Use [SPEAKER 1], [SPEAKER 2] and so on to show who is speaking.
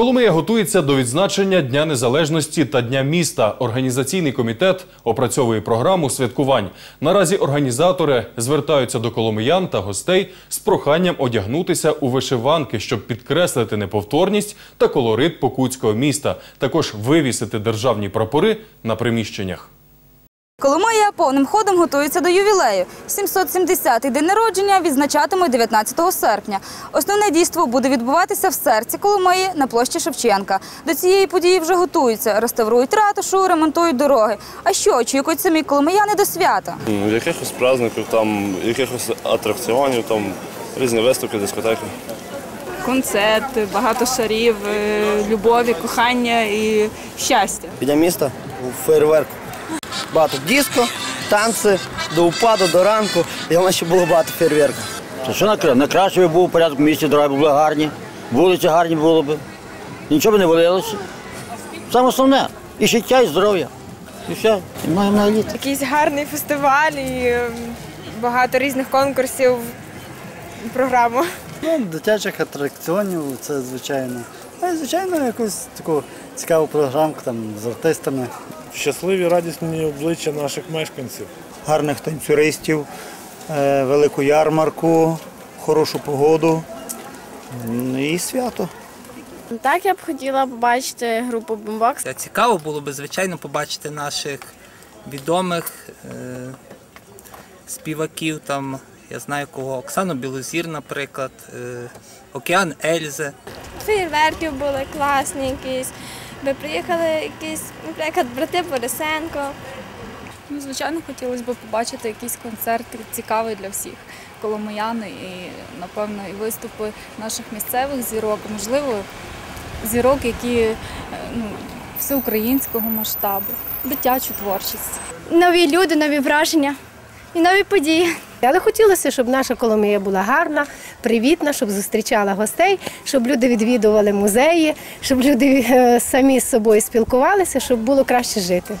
[SPEAKER 1] Коломия готується до відзначення Дня Незалежності та Дня міста. Організаційний комітет опрацьовує програму святкувань. Наразі організатори звертаються до коломиян та гостей з проханням одягнутися у вишиванки, щоб підкреслити неповторність та колорит покутського міста. Також вивісити державні прапори на приміщеннях.
[SPEAKER 2] Коломия повним ходом готується до ювілею. 770-й день народження відзначатимуть 19 серпня. Основне дійство буде відбуватися в серці Коломиї на площі Шевченка. До цієї події вже готуються, реставрують ратушу, ремонтують дороги. А що очікують самі коломияни до свята?
[SPEAKER 3] Ну, Якихось праздників, там, якихось атракціонів, там, різні виставки, дискотеки.
[SPEAKER 4] концерт, багато шарів, е, любові, кохання і щастя.
[SPEAKER 5] біля міста у фейерверк. Багато диско, танці, до упаду, до ранку. І воно ще було багато фейерверку.
[SPEAKER 6] Та що на, кра- на краще би був порядок в місті, дороги були гарні, вулиці гарні було б. Нічого б не валилося. Саме основне і життя, і здоров'я. І все, і много много літ.
[SPEAKER 7] якийсь гарний фестиваль і ем, багато різних конкурсів програму.
[SPEAKER 8] Ну, дитячих атракціонів, це звичайно. Й, звичайно, якусь таку цікаву програмку там з артистами.
[SPEAKER 9] Щасливі, радісні обличчя наших мешканців.
[SPEAKER 8] Гарних танцюристів, е, велику ярмарку, хорошу погоду і свято.
[SPEAKER 7] Так я б хотіла побачити групу Бомбокс.
[SPEAKER 10] Цікаво було б, звичайно, побачити наших відомих е, співаків. Там, я знаю кого, Оксану Білозір, наприклад, е, Океан Ельзе.
[SPEAKER 7] Фейерверків були класні якісь. Ви приїхали якісь, наприклад, брати Борисенко.
[SPEAKER 4] Ну, звичайно, хотілося б побачити якийсь концерт цікавий для всіх коломиян і, напевно, і виступи наших місцевих зірок, можливо, зірок, які е, ну, всеукраїнського масштабу, дитячу творчість.
[SPEAKER 7] Нові люди, нові враження і нові події.
[SPEAKER 11] Але хотілося, щоб наша Коломия була гарна, привітна, щоб зустрічала гостей, щоб люди відвідували музеї, щоб люди е, самі з собою спілкувалися, щоб було краще жити.